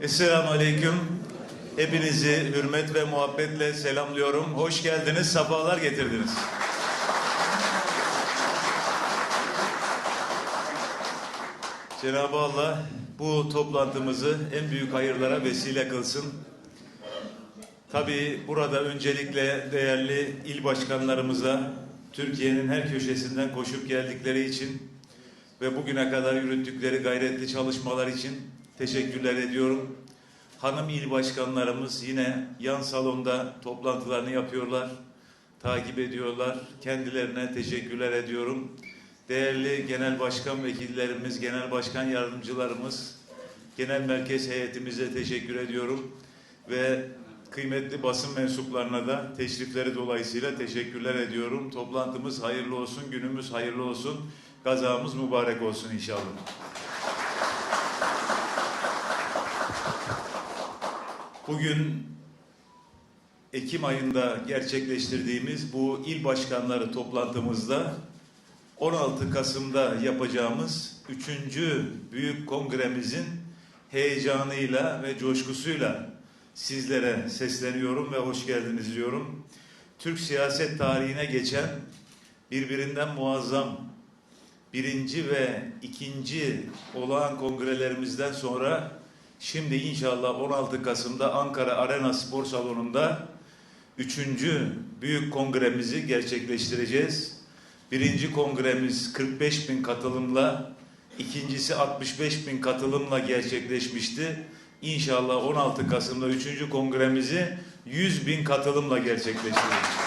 Esselamu Aleyküm. Hepinizi hürmet ve muhabbetle selamlıyorum. Hoş geldiniz, sefalar getirdiniz. Cenab-ı Allah bu toplantımızı en büyük hayırlara vesile kılsın. Tabii burada öncelikle değerli il başkanlarımıza Türkiye'nin her köşesinden koşup geldikleri için ve bugüne kadar yürüttükleri gayretli çalışmalar için teşekkürler ediyorum. Hanım il başkanlarımız yine yan salonda toplantılarını yapıyorlar, takip ediyorlar. Kendilerine teşekkürler ediyorum. Değerli genel başkan vekillerimiz, genel başkan yardımcılarımız, genel merkez heyetimize teşekkür ediyorum. Ve kıymetli basın mensuplarına da teşrifleri dolayısıyla teşekkürler ediyorum. Toplantımız hayırlı olsun, günümüz hayırlı olsun, gazamız mübarek olsun inşallah. Bugün Ekim ayında gerçekleştirdiğimiz bu il başkanları toplantımızda 16 Kasım'da yapacağımız 3. büyük kongremizin heyecanıyla ve coşkusuyla sizlere sesleniyorum ve hoş geldiniz diyorum. Türk siyaset tarihine geçen birbirinden muazzam birinci ve ikinci olağan kongrelerimizden sonra şimdi inşallah 16 Kasım'da Ankara Arena Spor Salonu'nda üçüncü büyük kongremizi gerçekleştireceğiz. Birinci kongremiz 45 bin katılımla, ikincisi 65 bin katılımla gerçekleşmişti. İnşallah 16 Kasım'da üçüncü kongremizi 100 bin katılımla gerçekleştireceğiz.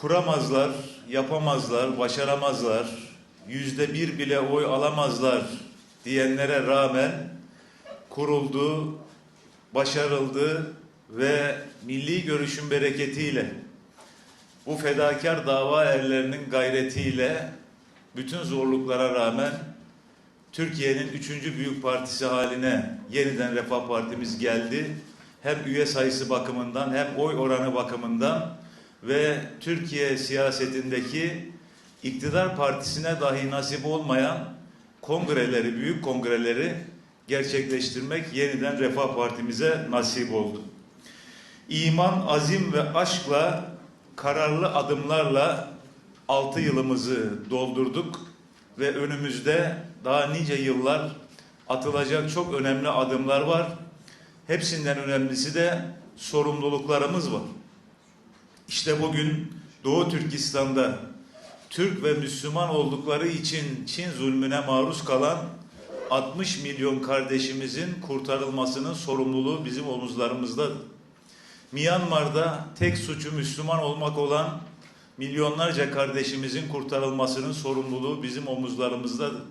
kuramazlar, yapamazlar, başaramazlar, yüzde bir bile oy alamazlar diyenlere rağmen kuruldu, başarıldı ve milli görüşün bereketiyle bu fedakar dava erlerinin gayretiyle bütün zorluklara rağmen Türkiye'nin üçüncü büyük partisi haline yeniden Refah Partimiz geldi. Hem üye sayısı bakımından hem oy oranı bakımından ve Türkiye siyasetindeki iktidar partisine dahi nasip olmayan kongreleri, büyük kongreleri gerçekleştirmek yeniden Refah Partimize nasip oldu. İman, azim ve aşkla kararlı adımlarla altı yılımızı doldurduk ve önümüzde daha nice yıllar atılacak çok önemli adımlar var. Hepsinden önemlisi de sorumluluklarımız var. İşte bugün Doğu Türkistan'da Türk ve Müslüman oldukları için Çin zulmüne maruz kalan 60 milyon kardeşimizin kurtarılmasının sorumluluğu bizim omuzlarımızdadır. Myanmar'da tek suçu Müslüman olmak olan milyonlarca kardeşimizin kurtarılmasının sorumluluğu bizim omuzlarımızdadır.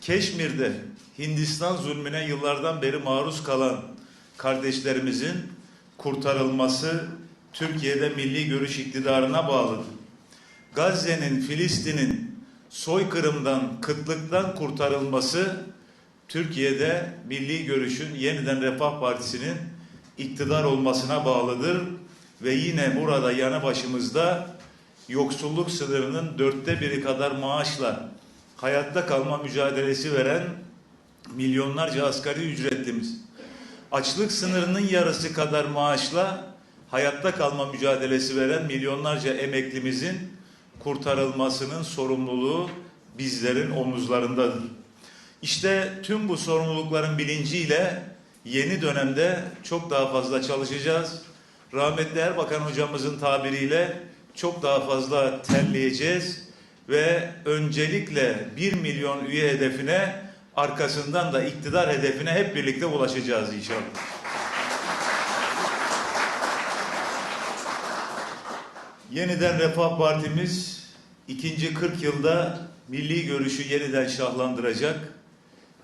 Keşmir'de Hindistan zulmüne yıllardan beri maruz kalan kardeşlerimizin kurtarılması Türkiye'de milli görüş iktidarına bağlıdır. Gazze'nin, Filistin'in soykırımdan, kıtlıktan kurtarılması Türkiye'de milli görüşün yeniden Refah Partisi'nin iktidar olmasına bağlıdır. Ve yine burada yanı başımızda yoksulluk sınırının dörtte biri kadar maaşla hayatta kalma mücadelesi veren milyonlarca asgari ücretlimiz. Açlık sınırının yarısı kadar maaşla hayatta kalma mücadelesi veren milyonlarca emeklimizin kurtarılmasının sorumluluğu bizlerin omuzlarındadır. İşte tüm bu sorumlulukların bilinciyle yeni dönemde çok daha fazla çalışacağız. Rahmetli Erbakan hocamızın tabiriyle çok daha fazla terleyeceğiz ve öncelikle 1 milyon üye hedefine arkasından da iktidar hedefine hep birlikte ulaşacağız inşallah. Yeniden Refah Partimiz ikinci 40 yılda milli görüşü yeniden şahlandıracak.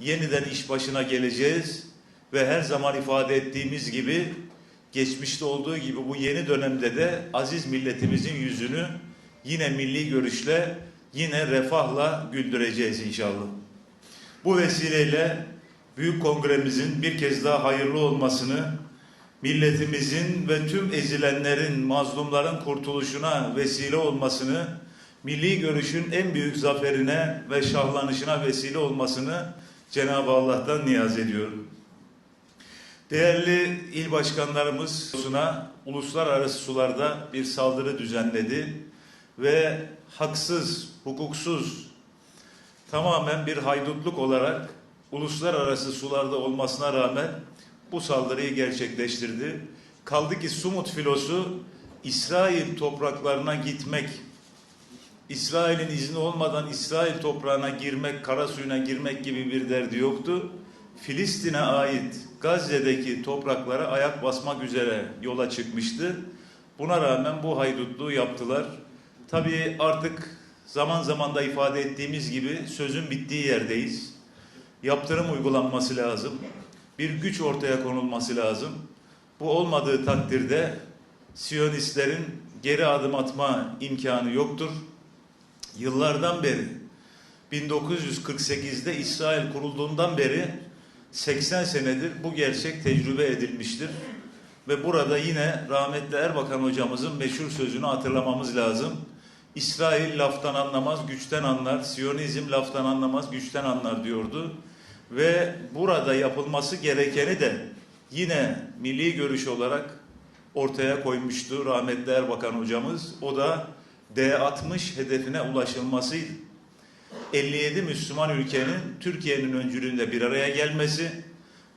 Yeniden iş başına geleceğiz ve her zaman ifade ettiğimiz gibi geçmişte olduğu gibi bu yeni dönemde de aziz milletimizin yüzünü yine milli görüşle, yine refahla güldüreceğiz inşallah. Bu vesileyle Büyük Kongremizin bir kez daha hayırlı olmasını, milletimizin ve tüm ezilenlerin, mazlumların kurtuluşuna vesile olmasını milli görüşün en büyük zaferine ve şahlanışına vesile olmasını Cenab-ı Allah'tan niyaz ediyorum. Değerli il başkanlarımız Suna uluslararası sularda bir saldırı düzenledi ve haksız, hukuksuz, tamamen bir haydutluk olarak uluslararası sularda olmasına rağmen bu saldırıyı gerçekleştirdi. Kaldı ki Sumut filosu İsrail topraklarına gitmek, İsrail'in izni olmadan İsrail toprağına girmek, kara suyuna girmek gibi bir derdi yoktu. Filistin'e ait Gazze'deki topraklara ayak basmak üzere yola çıkmıştı. Buna rağmen bu haydutluğu yaptılar. Tabii artık zaman zaman da ifade ettiğimiz gibi sözün bittiği yerdeyiz. Yaptırım uygulanması lazım. Bir güç ortaya konulması lazım. Bu olmadığı takdirde Siyonistlerin geri adım atma imkanı yoktur. Yıllardan beri 1948'de İsrail kurulduğundan beri 80 senedir bu gerçek tecrübe edilmiştir. Ve burada yine rahmetli Erbakan hocamızın meşhur sözünü hatırlamamız lazım. İsrail laftan anlamaz, güçten anlar. Siyonizm laftan anlamaz, güçten anlar diyordu. Ve burada yapılması gerekeni de yine milli görüş olarak ortaya koymuştu rahmetli Erbakan hocamız. O da D60 hedefine ulaşılmasıydı. 57 Müslüman ülkenin Türkiye'nin öncülüğünde bir araya gelmesi,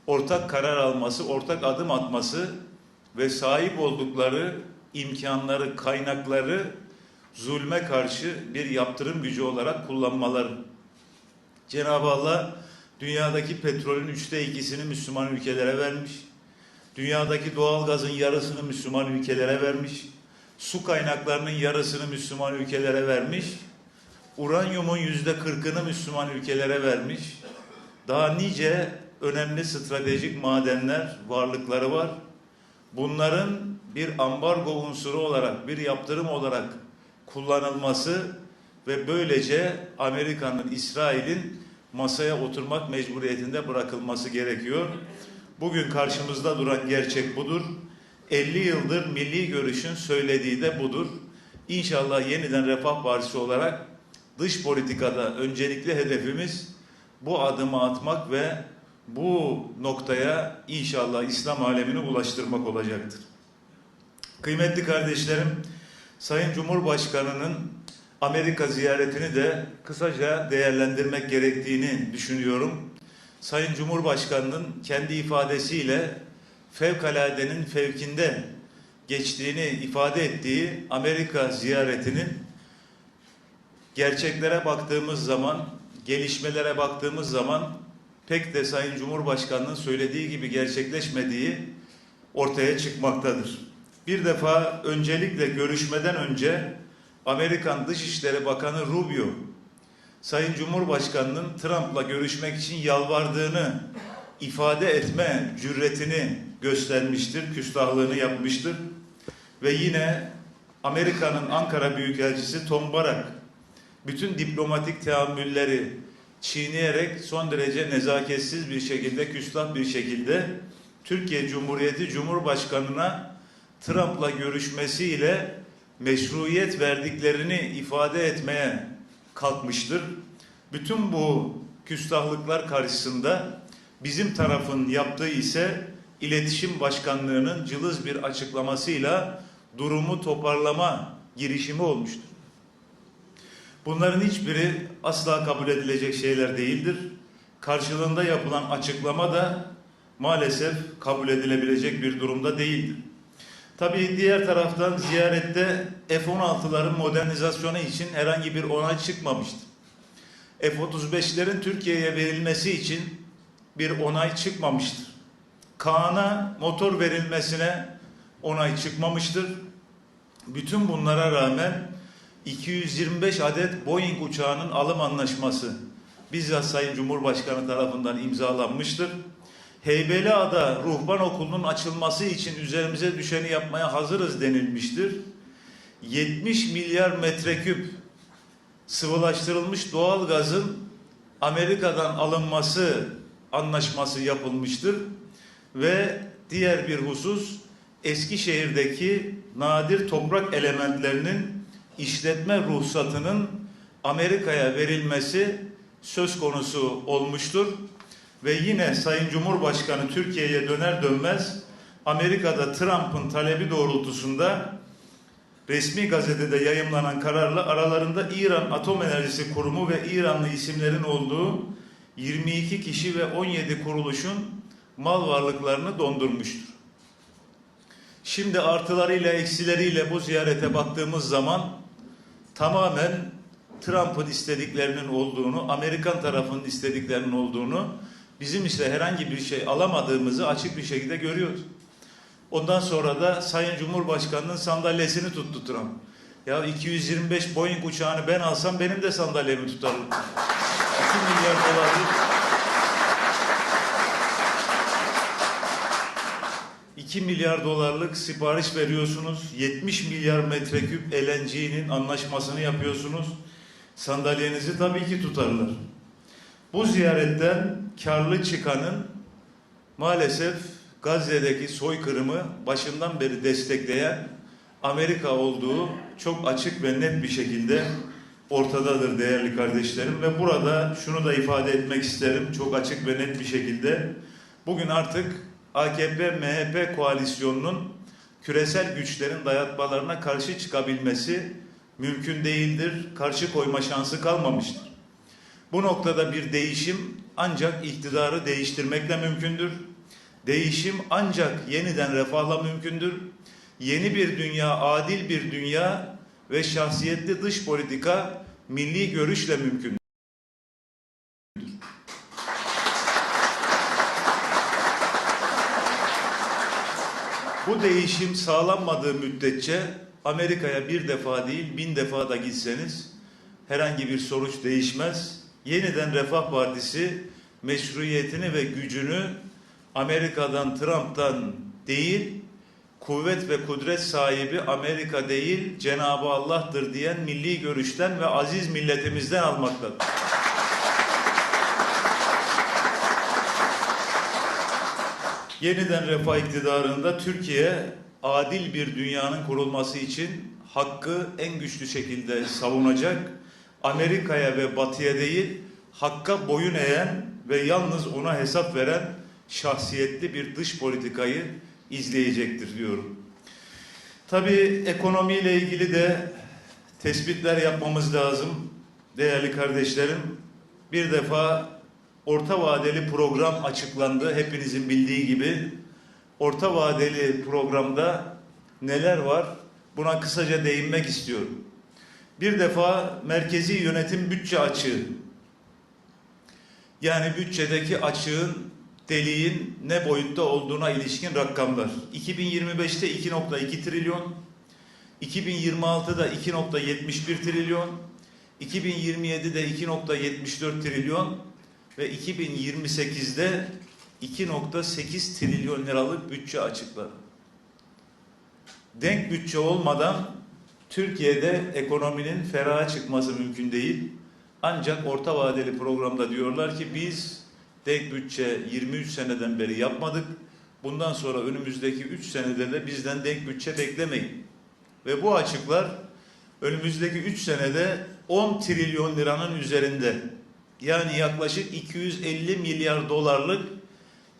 ortak karar alması, ortak adım atması ve sahip oldukları imkanları, kaynakları zulme karşı bir yaptırım gücü olarak kullanmaları. Cenab-ı Allah dünyadaki petrolün üçte ikisini Müslüman ülkelere vermiş. Dünyadaki doğal gazın yarısını Müslüman ülkelere vermiş. Su kaynaklarının yarısını Müslüman ülkelere vermiş. Uranyumun yüzde kırkını Müslüman ülkelere vermiş. Daha nice önemli stratejik madenler, varlıkları var. Bunların bir ambargo unsuru olarak, bir yaptırım olarak kullanılması ve böylece Amerika'nın, İsrail'in masaya oturmak mecburiyetinde bırakılması gerekiyor. Bugün karşımızda duran gerçek budur. 50 yıldır milli görüşün söylediği de budur. İnşallah yeniden Refah Partisi olarak dış politikada öncelikli hedefimiz bu adımı atmak ve bu noktaya inşallah İslam alemini ulaştırmak olacaktır. Kıymetli kardeşlerim, Sayın Cumhurbaşkanı'nın Amerika ziyaretini de kısaca değerlendirmek gerektiğini düşünüyorum. Sayın Cumhurbaşkanı'nın kendi ifadesiyle fevkaladenin fevkinde geçtiğini ifade ettiği Amerika ziyaretinin gerçeklere baktığımız zaman, gelişmelere baktığımız zaman pek de Sayın Cumhurbaşkanı'nın söylediği gibi gerçekleşmediği ortaya çıkmaktadır. Bir defa öncelikle görüşmeden önce Amerikan Dışişleri Bakanı Rubio Sayın Cumhurbaşkanı'nın Trump'la görüşmek için yalvardığını ifade etme cüretini göstermiştir, küstahlığını yapmıştır. Ve yine Amerika'nın Ankara Büyükelçisi Tom Barak bütün diplomatik teamülleri çiğneyerek son derece nezaketsiz bir şekilde, küstah bir şekilde Türkiye Cumhuriyeti Cumhurbaşkanı'na Trump'la görüşmesiyle meşruiyet verdiklerini ifade etmeye kalkmıştır. Bütün bu küstahlıklar karşısında bizim tarafın yaptığı ise iletişim başkanlığının cılız bir açıklamasıyla durumu toparlama girişimi olmuştur. Bunların hiçbiri asla kabul edilecek şeyler değildir. Karşılığında yapılan açıklama da maalesef kabul edilebilecek bir durumda değildir. Tabii diğer taraftan ziyarette F-16'ların modernizasyonu için herhangi bir onay çıkmamıştır. F-35'lerin Türkiye'ye verilmesi için bir onay çıkmamıştır. Kaan'a motor verilmesine onay çıkmamıştır. Bütün bunlara rağmen 225 adet Boeing uçağının alım anlaşması bizzat Sayın Cumhurbaşkanı tarafından imzalanmıştır. Heybeliada Ruhban Okulu'nun açılması için üzerimize düşeni yapmaya hazırız denilmiştir. 70 milyar metreküp sıvılaştırılmış doğal gazın Amerika'dan alınması anlaşması yapılmıştır ve diğer bir husus Eskişehir'deki nadir toprak elementlerinin işletme ruhsatının Amerika'ya verilmesi söz konusu olmuştur. Ve yine Sayın Cumhurbaşkanı Türkiye'ye döner dönmez Amerika'da Trump'ın talebi doğrultusunda resmi gazetede yayımlanan kararla aralarında İran Atom Enerjisi Kurumu ve İranlı isimlerin olduğu 22 kişi ve 17 kuruluşun mal varlıklarını dondurmuştur. Şimdi artılarıyla eksileriyle bu ziyarete baktığımız zaman tamamen Trump'ın istediklerinin olduğunu, Amerikan tarafının istediklerinin olduğunu, bizim ise herhangi bir şey alamadığımızı açık bir şekilde görüyoruz. Ondan sonra da Sayın Cumhurbaşkanı'nın sandalyesini tuttu Trump. Ya 225 Boeing uçağını ben alsam benim de sandalyemi tutarım. 2 milyar dolarlık 2 milyar dolarlık sipariş veriyorsunuz. 70 milyar metreküp LNG'nin anlaşmasını yapıyorsunuz. Sandalyenizi tabii ki tutarlar. Bu ziyaretten karlı çıkanın maalesef Gazze'deki soykırımı başından beri destekleyen Amerika olduğu çok açık ve net bir şekilde ortadadır değerli kardeşlerim ve burada şunu da ifade etmek isterim çok açık ve net bir şekilde bugün artık AKP MHP koalisyonunun küresel güçlerin dayatmalarına karşı çıkabilmesi mümkün değildir. Karşı koyma şansı kalmamıştır. Bu noktada bir değişim ancak iktidarı değiştirmekle mümkündür. Değişim ancak yeniden refahla mümkündür. Yeni bir dünya, adil bir dünya ve şahsiyetli dış politika milli görüşle mümkündür. Bu değişim sağlanmadığı müddetçe Amerika'ya bir defa değil bin defa da gitseniz herhangi bir sonuç değişmez. Yeniden Refah Partisi meşruiyetini ve gücünü Amerika'dan, Trump'tan değil, kuvvet ve kudret sahibi Amerika değil, Cenab-ı Allah'tır diyen milli görüşten ve aziz milletimizden almaktadır. Yeniden refah iktidarında Türkiye adil bir dünyanın kurulması için hakkı en güçlü şekilde savunacak. Amerika'ya ve Batı'ya değil, hakka boyun eğen ve yalnız ona hesap veren şahsiyetli bir dış politikayı izleyecektir diyorum. Tabii ekonomiyle ilgili de tespitler yapmamız lazım değerli kardeşlerim. Bir defa orta vadeli program açıklandı. Hepinizin bildiği gibi orta vadeli programda neler var? Buna kısaca değinmek istiyorum. Bir defa merkezi yönetim bütçe açığı. Yani bütçedeki açığın deliğin ne boyutta olduğuna ilişkin rakamlar. 2025'te 2.2 trilyon, 2026'da 2.71 trilyon, 2027'de 2.74 trilyon ve 2028'de 2.8 trilyon liralık bütçe açıkladı. Denk bütçe olmadan Türkiye'de ekonominin feraha çıkması mümkün değil. Ancak orta vadeli programda diyorlar ki biz denk bütçe 23 seneden beri yapmadık. Bundan sonra önümüzdeki 3 senede de bizden denk bütçe beklemeyin. Ve bu açıklar önümüzdeki 3 senede 10 trilyon liranın üzerinde yani yaklaşık 250 milyar dolarlık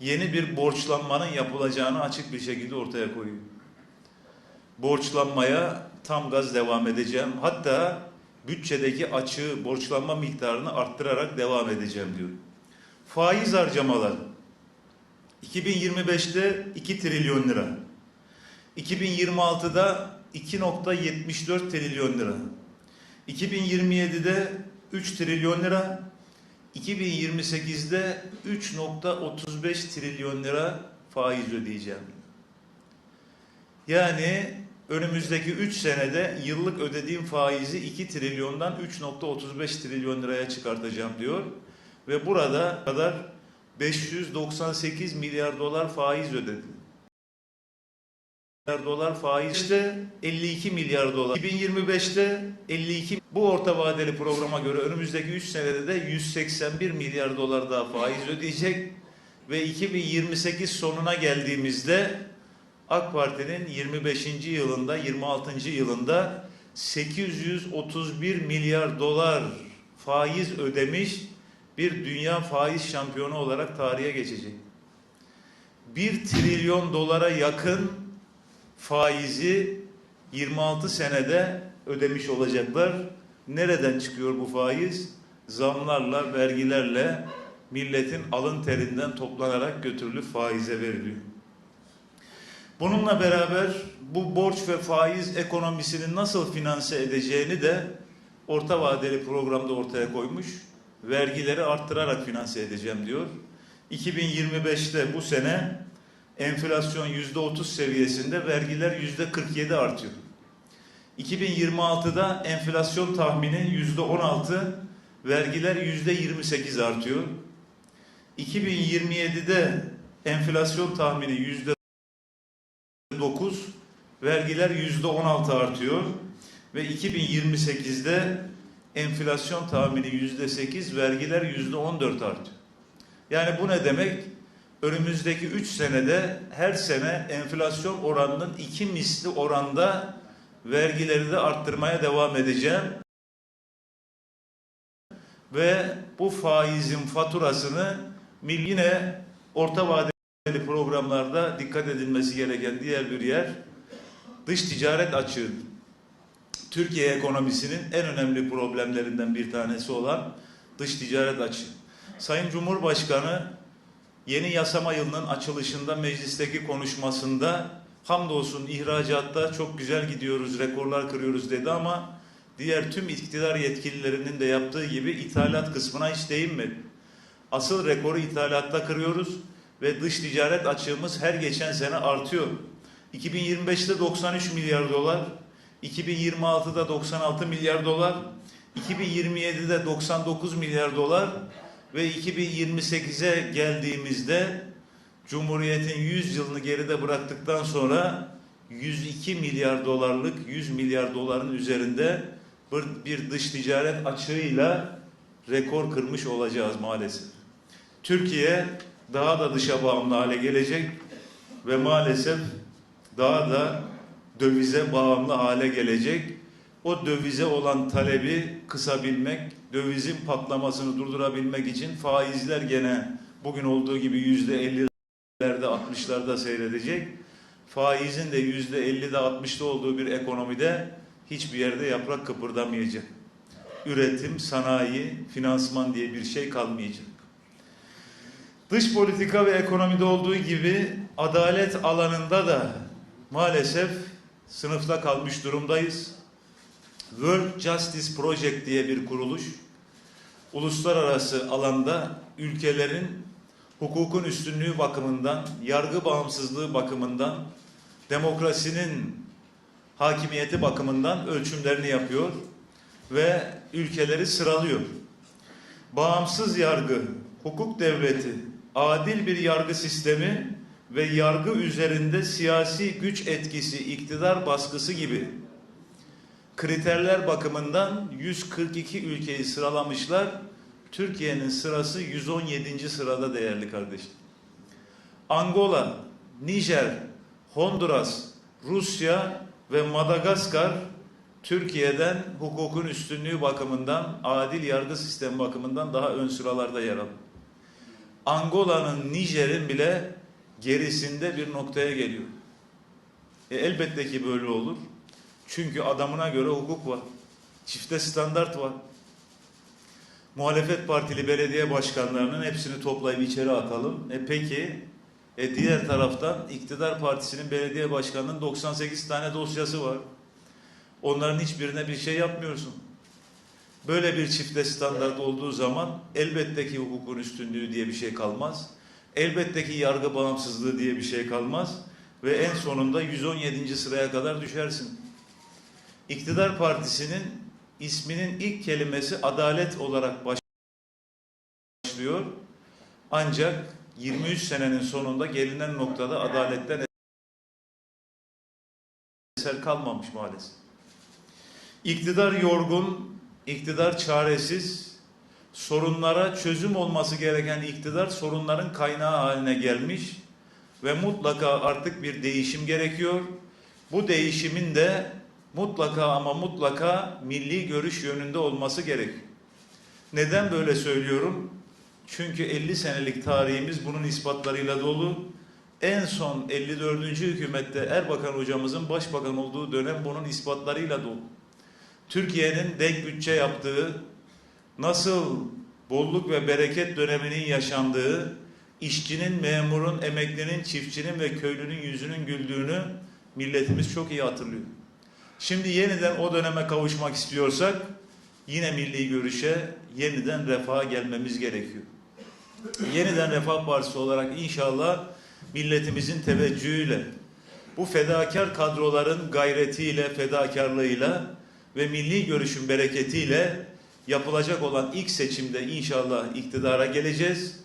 yeni bir borçlanmanın yapılacağını açık bir şekilde ortaya koyuyor. Borçlanmaya tam gaz devam edeceğim. Hatta bütçedeki açığı borçlanma miktarını arttırarak devam edeceğim diyor. Faiz harcamaları 2025'te 2 trilyon lira. 2026'da 2.74 trilyon lira. 2027'de 3 trilyon lira. 2028'de 3.35 trilyon lira faiz ödeyeceğim. Yani önümüzdeki 3 senede yıllık ödediğim faizi 2 trilyondan 3.35 trilyon liraya çıkartacağım diyor. Ve burada kadar 598 milyar dolar faiz ödedi. Milyar dolar faiz işte 52 milyar dolar. 2025'te 52 bu orta vadeli programa göre önümüzdeki 3 senede de 181 milyar dolar daha faiz ödeyecek ve 2028 sonuna geldiğimizde AK Parti'nin 25. yılında 26. yılında 831 milyar dolar faiz ödemiş bir dünya faiz şampiyonu olarak tarihe geçecek. 1 trilyon dolara yakın faizi 26 senede ödemiş olacaklar. Nereden çıkıyor bu faiz? Zamlarla, vergilerle milletin alın terinden toplanarak götürülüp faize veriliyor. Bununla beraber bu borç ve faiz ekonomisini nasıl finanse edeceğini de orta vadeli programda ortaya koymuş. Vergileri arttırarak finanse edeceğim diyor. 2025'te bu sene enflasyon yüzde 30 seviyesinde vergiler yüzde 47 artıyor. 2026'da enflasyon tahmini yüzde 16, vergiler yüzde 28 artıyor. 2027'de enflasyon tahmini yüzde 9, vergiler yüzde 16 artıyor ve 2028'de enflasyon tahmini yüzde 8, vergiler yüzde 14 artıyor. Yani bu ne demek? Önümüzdeki 3 senede her sene enflasyon oranının iki misli oranda vergileri de arttırmaya devam edeceğim. Ve bu faizin faturasını yine orta vadeli programlarda dikkat edilmesi gereken diğer bir yer dış ticaret açığı. Türkiye ekonomisinin en önemli problemlerinden bir tanesi olan dış ticaret açığı. Sayın Cumhurbaşkanı yeni yasama yılının açılışında meclisteki konuşmasında hamdolsun ihracatta çok güzel gidiyoruz, rekorlar kırıyoruz dedi ama diğer tüm iktidar yetkililerinin de yaptığı gibi ithalat kısmına hiç değinmedi. Asıl rekoru ithalatta kırıyoruz ve dış ticaret açığımız her geçen sene artıyor. 2025'te 93 milyar dolar, 2026'da 96 milyar dolar, 2027'de 99 milyar dolar ve 2028'e geldiğimizde Cumhuriyet'in 100 yılını geride bıraktıktan sonra 102 milyar dolarlık 100 milyar doların üzerinde bir, dış ticaret açığıyla rekor kırmış olacağız maalesef. Türkiye daha da dışa bağımlı hale gelecek ve maalesef daha da dövize bağımlı hale gelecek. O dövize olan talebi kısabilmek, dövizin patlamasını durdurabilmek için faizler gene bugün olduğu gibi yüzde ellilerde, altmışlarda seyredecek. Faizin de yüzde ellide, altmışta olduğu bir ekonomide hiçbir yerde yaprak kıpırdamayacak. Üretim, sanayi, finansman diye bir şey kalmayacak. Dış politika ve ekonomide olduğu gibi adalet alanında da maalesef sınıfta kalmış durumdayız. World Justice Project diye bir kuruluş uluslararası alanda ülkelerin hukukun üstünlüğü bakımından, yargı bağımsızlığı bakımından, demokrasinin hakimiyeti bakımından ölçümlerini yapıyor ve ülkeleri sıralıyor. Bağımsız yargı, hukuk devleti, adil bir yargı sistemi ve yargı üzerinde siyasi güç etkisi, iktidar baskısı gibi kriterler bakımından 142 ülkeyi sıralamışlar. Türkiye'nin sırası 117. sırada değerli kardeşim. Angola, Nijer, Honduras, Rusya ve Madagaskar Türkiye'den hukukun üstünlüğü bakımından, adil yargı sistemi bakımından daha ön sıralarda yer alıyor. Angola'nın, Nijer'in bile gerisinde bir noktaya geliyor. E, elbette ki böyle olur. Çünkü adamına göre hukuk var. Çifte standart var. Muhalefet partili belediye başkanlarının hepsini toplayıp içeri atalım. E peki e diğer taraftan iktidar partisinin belediye başkanının 98 tane dosyası var. Onların hiçbirine bir şey yapmıyorsun. Böyle bir çifte standart olduğu zaman elbette ki hukukun üstünlüğü diye bir şey kalmaz. Elbette ki yargı bağımsızlığı diye bir şey kalmaz. Ve en sonunda 117. sıraya kadar düşersin. İktidar partisinin isminin ilk kelimesi adalet olarak başlıyor. Ancak 23 senenin sonunda gelinen noktada adaletten eser kalmamış maalesef. İktidar yorgun, iktidar çaresiz, sorunlara çözüm olması gereken iktidar sorunların kaynağı haline gelmiş ve mutlaka artık bir değişim gerekiyor. Bu değişimin de mutlaka ama mutlaka milli görüş yönünde olması gerek. Neden böyle söylüyorum? Çünkü 50 senelik tarihimiz bunun ispatlarıyla dolu. En son 54. hükümette Erbakan hocamızın başbakan olduğu dönem bunun ispatlarıyla dolu. Türkiye'nin denk bütçe yaptığı, nasıl bolluk ve bereket döneminin yaşandığı, işçinin, memurun, emeklinin, çiftçinin ve köylünün yüzünün güldüğünü milletimiz çok iyi hatırlıyor. Şimdi yeniden o döneme kavuşmak istiyorsak yine milli görüşe, yeniden refaha gelmemiz gerekiyor. Yeniden Refah Partisi olarak inşallah milletimizin teveccühüyle, bu fedakar kadroların gayretiyle, fedakarlığıyla ve milli görüşün bereketiyle yapılacak olan ilk seçimde inşallah iktidara geleceğiz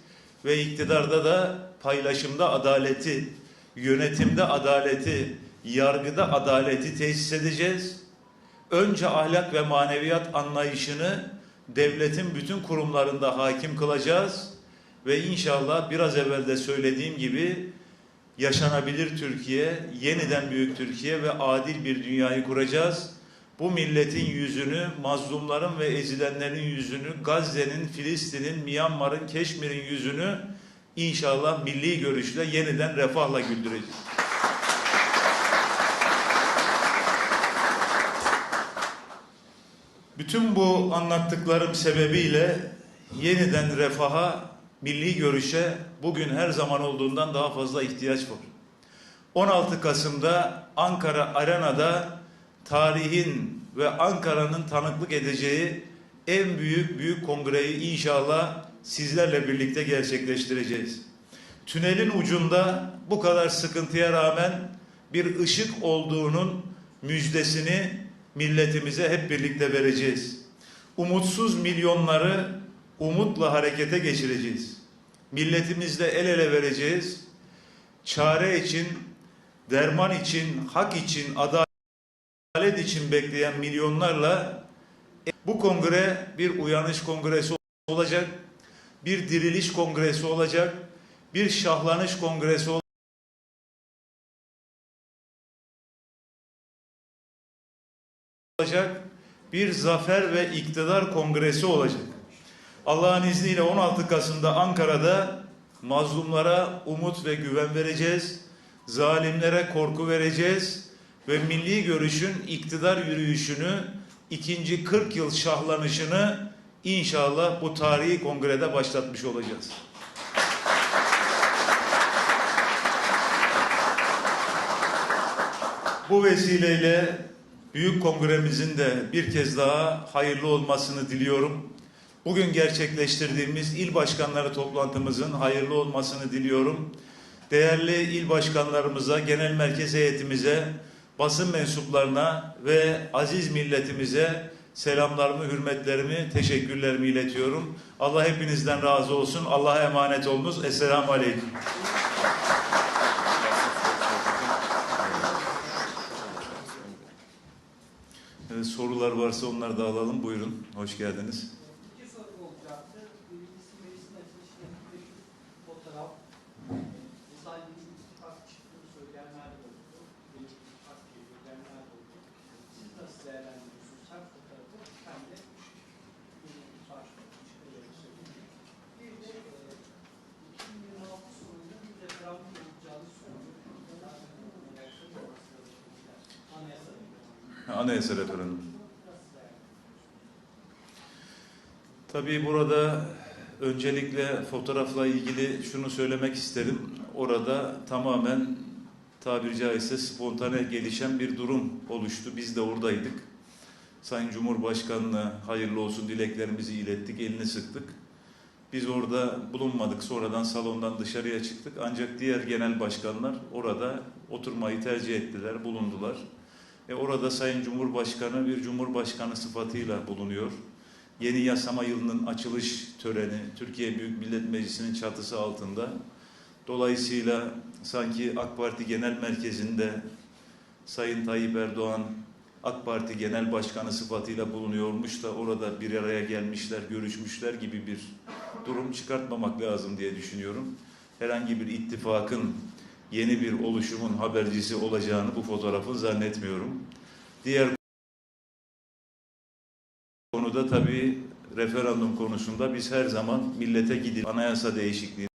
ve iktidarda da paylaşımda adaleti, yönetimde adaleti, yargıda adaleti tesis edeceğiz. Önce ahlak ve maneviyat anlayışını devletin bütün kurumlarında hakim kılacağız ve inşallah biraz evvel de söylediğim gibi yaşanabilir Türkiye, yeniden büyük Türkiye ve adil bir dünyayı kuracağız. Bu milletin yüzünü, mazlumların ve ezilenlerin yüzünü, Gazze'nin, Filistin'in, Myanmar'ın, Keşmir'in yüzünü inşallah milli görüşle yeniden refahla güldüreceğiz. Bütün bu anlattıklarım sebebiyle yeniden refaha, milli görüşe bugün her zaman olduğundan daha fazla ihtiyaç var. 16 Kasım'da Ankara Arena'da tarihin ve Ankara'nın tanıklık edeceği en büyük büyük kongreyi inşallah sizlerle birlikte gerçekleştireceğiz. Tünelin ucunda bu kadar sıkıntıya rağmen bir ışık olduğunun müjdesini milletimize hep birlikte vereceğiz. Umutsuz milyonları umutla harekete geçireceğiz. Milletimizle el ele vereceğiz. Çare için, derman için, hak için, adalet için bekleyen milyonlarla bu kongre bir uyanış kongresi olacak, bir diriliş kongresi olacak, bir şahlanış kongresi olacak, bir zafer ve iktidar kongresi olacak. Allah'ın izniyle 16 Kasım'da Ankara'da mazlumlara umut ve güven vereceğiz. Zalimlere korku vereceğiz ve milli görüşün iktidar yürüyüşünü ikinci 40 yıl şahlanışını inşallah bu tarihi kongrede başlatmış olacağız. Bu vesileyle büyük kongremizin de bir kez daha hayırlı olmasını diliyorum. Bugün gerçekleştirdiğimiz il başkanları toplantımızın hayırlı olmasını diliyorum. Değerli il başkanlarımıza, genel merkez heyetimize, basın mensuplarına ve aziz milletimize selamlarımı, hürmetlerimi, teşekkürlerimi iletiyorum. Allah hepinizden razı olsun. Allah'a emanet olunuz. Esselamu Aleyküm. Evet, sorular varsa onları da alalım. Buyurun. Hoş geldiniz. İki soru olacaktı. Birincisi meclisin açılışında bir fotoğraf. Sadece bir ittifak çıktığı söyleyenler de oldu. Bir ittifak diye söyleyenler de oldu. Siz nasıl değerlendiriyorsunuz? Hem fotoğrafı hem de bir ittifak çıktığı söyleniyor. Bir de e, 2026 sonunda bir referandum olacağını söylüyor. Anayasa Anayasa referandumu. Tabii burada öncelikle fotoğrafla ilgili şunu söylemek isterim. Orada tamamen tabiri caizse spontane gelişen bir durum oluştu. Biz de oradaydık. Sayın Cumhurbaşkanı'na hayırlı olsun dileklerimizi ilettik, elini sıktık. Biz orada bulunmadık. Sonradan salondan dışarıya çıktık. Ancak diğer genel başkanlar orada oturmayı tercih ettiler, bulundular. E orada Sayın Cumhurbaşkanı bir Cumhurbaşkanı sıfatıyla bulunuyor. Yeni yasama yılının açılış töreni Türkiye Büyük Millet Meclisi'nin çatısı altında. Dolayısıyla sanki AK Parti Genel Merkezi'nde Sayın Tayyip Erdoğan AK Parti Genel Başkanı sıfatıyla bulunuyormuş da orada bir araya gelmişler, görüşmüşler gibi bir durum çıkartmamak lazım diye düşünüyorum. Herhangi bir ittifakın yeni bir oluşumun habercisi olacağını bu fotoğrafın zannetmiyorum. Diğer konuda tabii referandum konusunda biz her zaman millete gidip anayasa değişikliği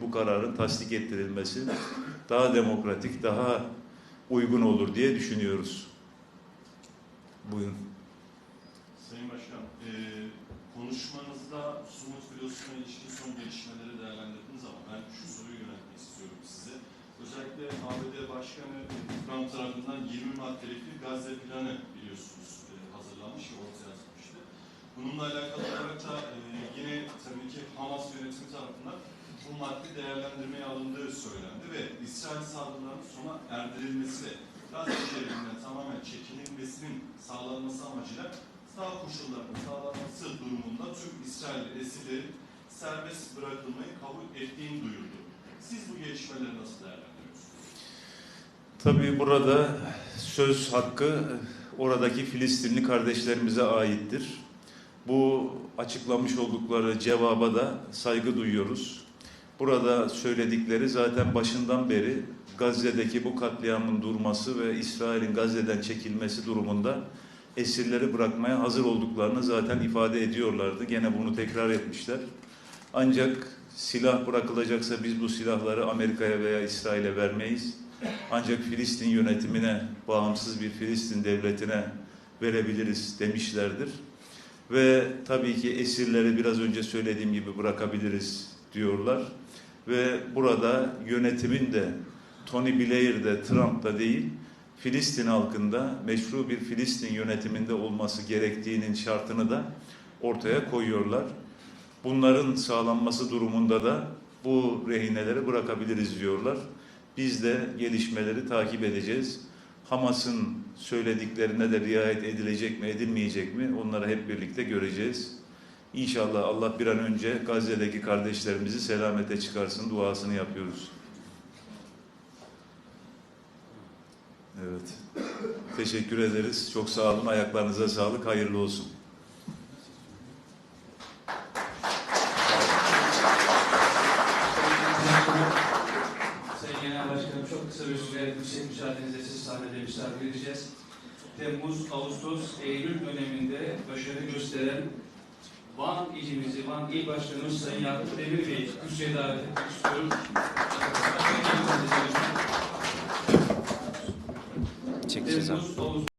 bu kararın tasdik ettirilmesi daha demokratik, daha uygun olur diye düşünüyoruz. Buyurun. Sayın Başkan, eee konuşmanızda Sumut filosuna ilişkin son gelişmeleri değerlendirdiniz ama ben şu soruyu yöneltmek istiyorum size. Özellikle ABD Başkanı Trump tarafından 20 maddelik bir Gazze planı biliyorsunuz eee, hazırlanmış ve ortaya atılmıştı. Bununla alakalı olarak da eee, yine tabii ki Hamas yönetimi tarafından bu madde değerlendirmeye alındığı söylendi ve İsrail saldırılarının sona erdirilmesi Gazze şehrinden tamamen çekilmesinin sağlanması amacıyla sağ koşullarının sağlanması durumunda tüm İsrail esirlerin serbest bırakılmayı kabul ettiğini duyurdu. Siz bu gelişmeleri nasıl değerlendiriyorsunuz? Tabii burada söz hakkı oradaki Filistinli kardeşlerimize aittir. Bu açıklamış oldukları cevaba da saygı duyuyoruz. Burada söyledikleri zaten başından beri Gazze'deki bu katliamın durması ve İsrail'in Gazze'den çekilmesi durumunda esirleri bırakmaya hazır olduklarını zaten ifade ediyorlardı. Gene bunu tekrar etmişler. Ancak silah bırakılacaksa biz bu silahları Amerika'ya veya İsrail'e vermeyiz. Ancak Filistin yönetimine, bağımsız bir Filistin devletine verebiliriz demişlerdir. Ve tabii ki esirleri biraz önce söylediğim gibi bırakabiliriz diyorlar. Ve burada yönetimin de Tony Blair'de, Trump'ta değil, Filistin halkında meşru bir Filistin yönetiminde olması gerektiğinin şartını da ortaya koyuyorlar. Bunların sağlanması durumunda da bu rehineleri bırakabiliriz diyorlar. Biz de gelişmeleri takip edeceğiz. Hamas'ın söylediklerine de riayet edilecek mi, edilmeyecek mi onları hep birlikte göreceğiz. İnşallah Allah bir an önce Gazze'deki kardeşlerimizi selamete çıkarsın duasını yapıyoruz. Evet. Teşekkür ederiz. Çok sağ olun. Ayaklarınıza sağlık. Hayırlı olsun. Sayın Genel Başkanım çok kısa bir süre yüksek müsaadenizle siz sahnede misafir edeceğiz. Temmuz, Ağustos, Eylül döneminde başarı gösteren Van ilimizi, Van İl Başkanımız Sayın Yakup Demir Bey kürsüye davet etmek istiyorum. Çekeceğiz abi. Temmuz, Ağustos,